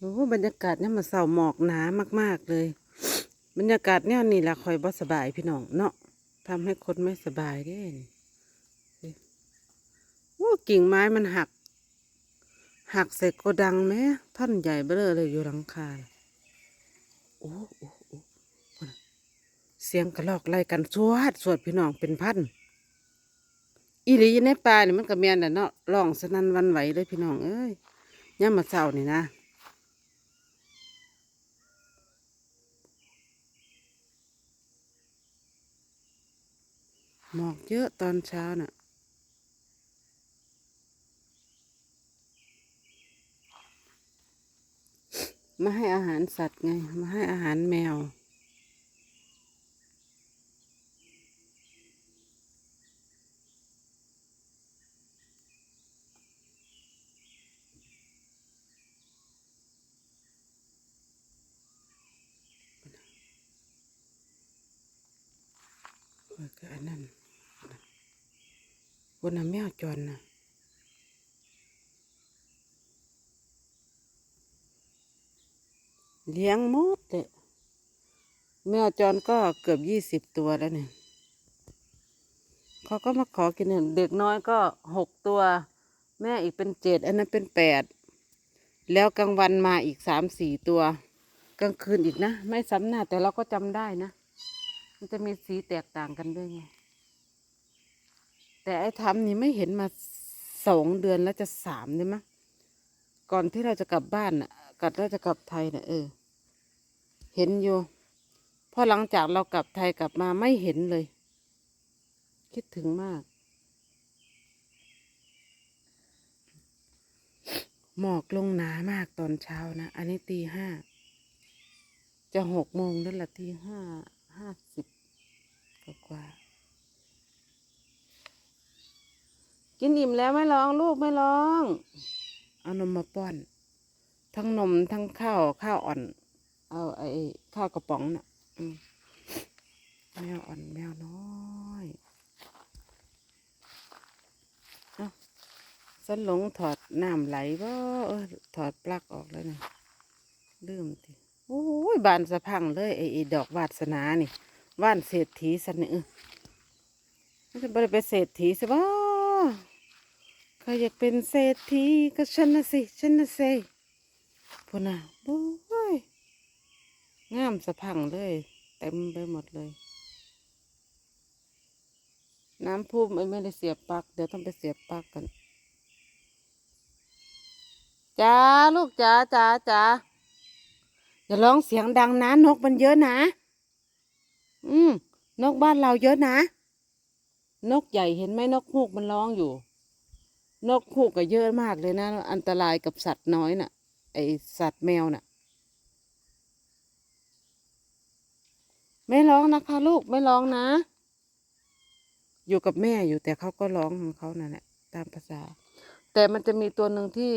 โอ้บรรยากาศเนี่ยมันเศร้าหมอกหนามาก ๆ เลย บรรยากาศเนี่ยนี่แหละคอยบ่สบายพี่น้องเนาะทำให้คนไม่สบายเด้โอ้กิ่งไม้มันหัก หักเสร็จก็ดังไหมท่อนใหญ่เบ้อเลยอยู่หลังคาโอ้โอ้โอ้เสียงกระลอกไล่กันสวดสวดพี่น้องเป็นพันอีหลีในป่าเนี่ยมันก็แม่นน่ะเนาะร้องสนั่นวันไหวเลยพี่น้องเอ้ยย่ามาเช้านี่นะ หมอกเยอะตอนเช้าน่ะ มาให้อาหารสัตว์ไง มาให้อาหารแมวเออ ก็อันนั้นแมวจรนะเลี้ยงหมดเลยแมวจรก็เกือบยี่สิบตัวแล้วเนี่ยเขาก็มาขอกินเนี่ยเด็กน้อยก็หกตัว แม่อีกเป็นเจ็ดอันนั้นเป็นแปดแล้วกลางวันมาอีกสามสี่ตัว กลางคืนอีกนะ ไม่ซ้ำหน้าแต่เราก็จำได้นะ มันจะมีสีแตกต่างกันด้วยไง แต่ไอ้ทำนี่ไม่เห็นมาสองเดือนแล้วจะสามเลยมั้งก่อนที่เราจะกลับบ้านน่ะกัดเราจะกลับไทยน่ะเออ เห็นอยู่พอหลังจากเรากลับไทยกลับมาไม่เห็นเลย คิดถึงมาก หมอกลงหนามากตอนเช้านะ อันนี้ตีห้า จะหกโมงนั่นแหละตีห้าห้าสิบกว่าๆ กินอิ่มแล้วไม่ร้องลูกไม่ร้องเอานมมาป้อน ทั้งนมทั้งข้าวข้าวอ่อน เอาไอ้ข้าวกระป๋องน่ะแมวอ่อนแมวน้อยเอาสันหลงถอดน้ำไหลบ่เออถอดปลั๊กออกแล้วนี่ลืมทีโอ้ยบานสะพังเลยไอ้ดอกวาสนานี่ว่านเศรษฐีสันนี่เออมันจะบริเป็นเศรษฐีใช่บ่ ใครอยากเป็นเศรษฐีก็ฉันนะสิฉันนะสิพูน่ะโอ้ยงามสะพังเลยเต็มไปหมดเลย น้ำพุ่มไอ้ไม่ได้เสียบปลั๊กเดี๋ยวต้องไปเสียบปลั๊กกันจ้าลูกจ้าจ้าจ้าอย่าร้องเสียงดังนะนกมันเยอะนะ อืมนกบ้านเราเยอะนะ นกใหญ่เห็นไหมนกฮูกมันร้องอยู่ นกฮูกก็เยอะมากเลยนะ อันตรายกับสัตว์น้อยน่ะ ไอสัตว์แมวน่ะ ไม่ร้องนะคะลูกไม่ร้องนะ อยู่กับแม่อยู่แต่เขาก็ร้องของเขานั่นแหละตามภาษา แต่มันจะมีตัวหนึ่งที่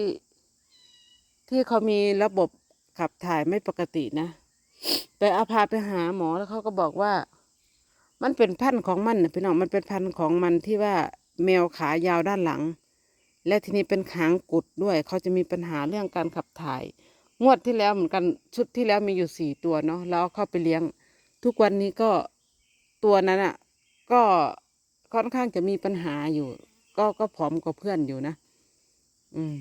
ที่เขามีระบบขับถ่ายไม่ปกตินะ ไปเอาพาไปหาหมอแล้วเขาก็บอกว่า มันเป็นพันธุ์ของมันนะพี่น้องมันเป็นพันธุ์ของมันที่ว่าแมวขายาวด้านหลัง และทีนี้เป็นหางกุดด้วย เขาจะมีปัญหาเรื่องการขับถ่าย งวดที่แล้วเหมือนกันชุดที่แล้วมีอยู่สี่ตัวเนาะแล้วเข้าไปเลี้ยง ทุกวันนี้ก็ตัวนั้นอะ ก็ค่อนข้างจะมีปัญหาอยู่ ก็ก็ผอมกว่าเพื่อนอยู่นะ อืม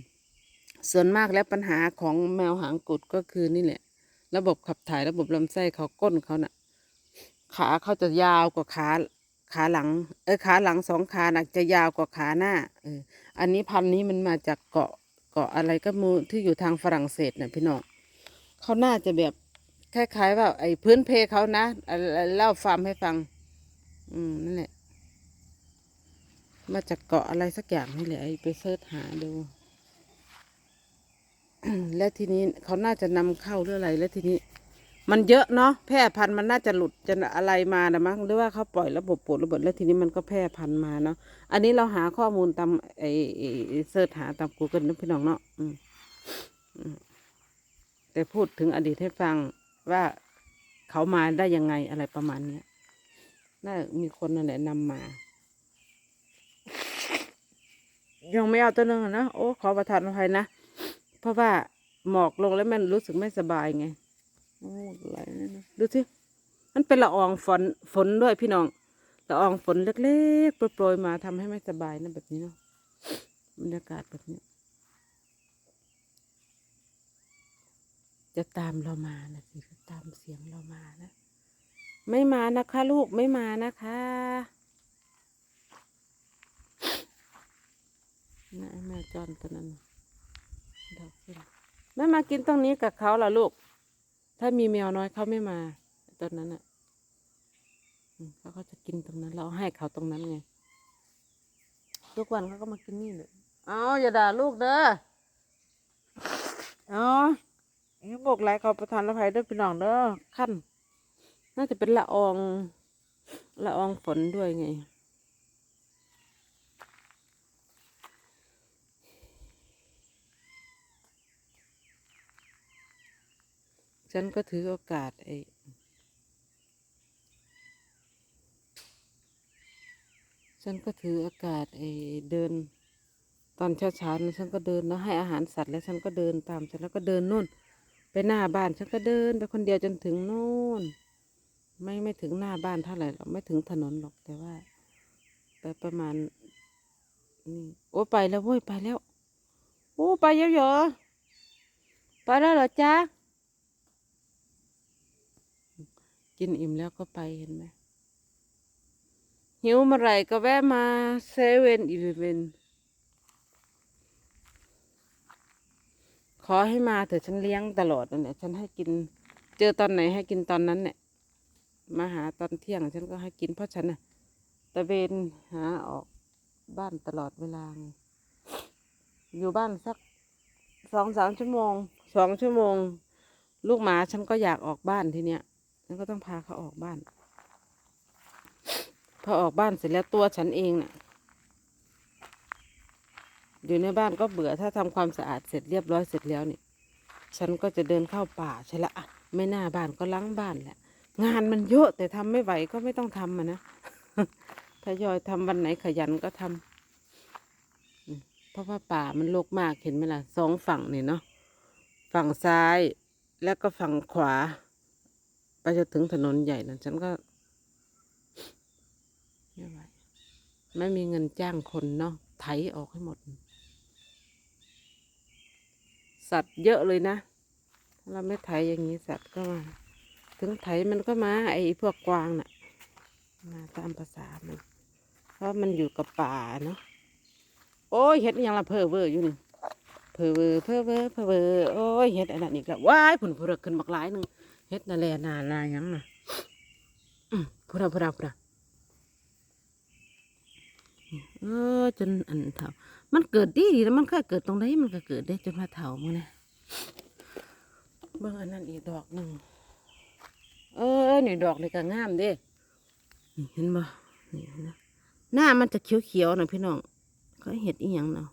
ส่วนมากแล้วปัญหาของแมวหางกุดก็คือนี่แหละ ระบบขับถ่ายระบบลำไส้เขาก้นเขาน่ะ ขาเขาจะยาวกว่าขา ขาหลัง เออขาหลังสองขาน่ะจะยาวกว่าขาหน้าเอออันนี้พันนี้มันมาจากเกาะเกาะอะไรก็มูที่อยู่ทางฝรั่งเศสน่ะพี่น้องเขาน่าจะแบบคล้ายๆว่าไอ้พื้นเพเขานะเล่าฟาร์มให้ฟัง อืมนั่นแหละ มาจากเกาะอะไรสักอย่างนี่แหละไอ้ไปเสิร์ชหาดูและทีนี้เขาน่าจะนำเข้าหรืออะไร แล้วทีนี้ มันเยอะเนาะแพร่พันธุ์มันน่าจะหลุดจะอะไรมานะมั้งหรือว่าเขาปล่อยระบบปวดระเบิดแล้วทีนี้มันก็แพร่พันธุ์มาเนาะอันนี้เราหาข้อมูลตามไอ้เสิร์ชหาตามกูเกิลนะพี่น้องเนาะอืมแต่พูดถึงอดีตให้ฟังว่าเขามาได้ยังไงอะไรประมาณเนี้ยน่ามีคนนั่นแหละนำมา ยังไม่เอาตัวนึงนะโอ้ขอประทานอภัยนะเพราะว่าหมอกลงแล้วมันรู้สึกไม่สบายไง โอ้อะไรนั่นะดูสิมันเป็นละอองฝนฝนด้วยพี่น้องละอองฝนเล็กๆโปรยๆมาทำให้ไม่สบายนะแบบนี้เนาะบรรยากาศแบบนี้ จะตามเรามานะสิจะตามเสียงเรามานะ ไม่มานะคะลูกไม่มานะคะนะแม่จอนตัวนั้นดอกขึ้นแม่มากินตรงนี้กับเขาล่ะลูก ถ้ามีแมวน้อยเขาไม่มาตอนนั้นอะอืมเขาก็จะกินตรงนั้น เราให้เขาตรงนั้นไง ทุกวันเขาก็มากินนี่เลยเอาอย่าด่าลูกเด้อเอาอย่าบอกไรเขาประทานละภัยเด้อพี่น้องเด้อขั้นน่าจะเป็นละอองละอองฝนด้วยไง ฉันก็ถือโอกาสไอ้ฉันก็ถือโอกาสไอ้เดิน ตอนเช้าๆฉันก็เดินนะให้อาหารสัตว์แล้วฉันก็เดินตามฉันแล้วก็เดินนู่น ไปหน้าบ้านฉันก็เดินไปคนเดียวจนถึงนู่น ไม่ไม่ถึงหน้าบ้านเท่าไหร่หรอกไม่ถึงถนนหรอกแต่ว่าไปประมาณนี่โอ้ไปแล้วเว้ยไปแล้ว โอ้ไปเยอะเหรอไปแล้วเหรอจ๊ะ กินอิ่มแล้วก็ไปเห็นไหมหิวเมื่อไหร่ก็แวะมาเซเว่นอีเวนขอให้มาเถอะฉันเลี้ยงตลอดนั่นแหละฉันให้กิน เจอตอนไหนให้กินตอนนั้นเนี่ยมาหาตอนเที่ยง ฉันก็ให้กินเพราะฉันน่ะตะเวนหาออกบ้านตลอดเวลา อยู่บ้านสักสองสามชั่วโมงสองชั่วโมง ลูกหมาฉันก็อยากออกบ้านทีเนี้ย ฉันก็ต้องพาเขาออกบ้าน พอออกบ้านเสร็จแล้วตัวฉันเองน่ะ อยู่ในบ้านก็เบื่อถ้าทำความสะอาดเสร็จเรียบร้อยเสร็จแล้วนี่ฉันก็จะเดินเข้าป่าใช่ละไม่หน้าบ้านก็ล้างบ้านแหละ งานมันเยอะแต่ทำไม่ไหวก็ไม่ต้องทำอะนะทยอยทำวันไหนขยันก็ทำอืมเพราะว่าป่ามันรกมากเห็นไหมล่ะสองฝั่งนี่เนาะฝั่งซ้ายแล้วก็ฝั่งขวา ไปจนถึงถนนใหญ่นะฉันก็ไม่ไหวไม่มีเงินจ้างคนเนาะไถออกให้หมด สัตว์เยอะเลยนะ เราไม่ไถอย่างนี้สัตว์ก็มา ถึงไถมันก็มา ไอ้พวกกวางน่ะ มาตามภาษามัน เพราะมันอยู่กับป่าเนาะ โอ้ยเห็ดยังละเพอเวอร์อยู่นี่เพอเวอร์เพอเวอร์เพอเวอร์โอ้ยเห็ดอันนั้นอีกแล้วว้ายผุนผุรขึ้นบักหลายหนึ่ง เห็ดนาแลนาลาหยังน่ะอืมพุระพุระพุระเออจนอันเถามันเกิดดีดีแล้วมันเคยเกิดตรงไหนมันก็เกิดได้จนมาเถามึงนะเบิ่งอันนั้นอีกดอกหนึ่งเออนี่ดอกนี่ก็งามเด้นี่เห็นบ่นี่นะหน้ามันจะเขียวๆนะพี่น้องเขาเห็ดอีหยังเนาะ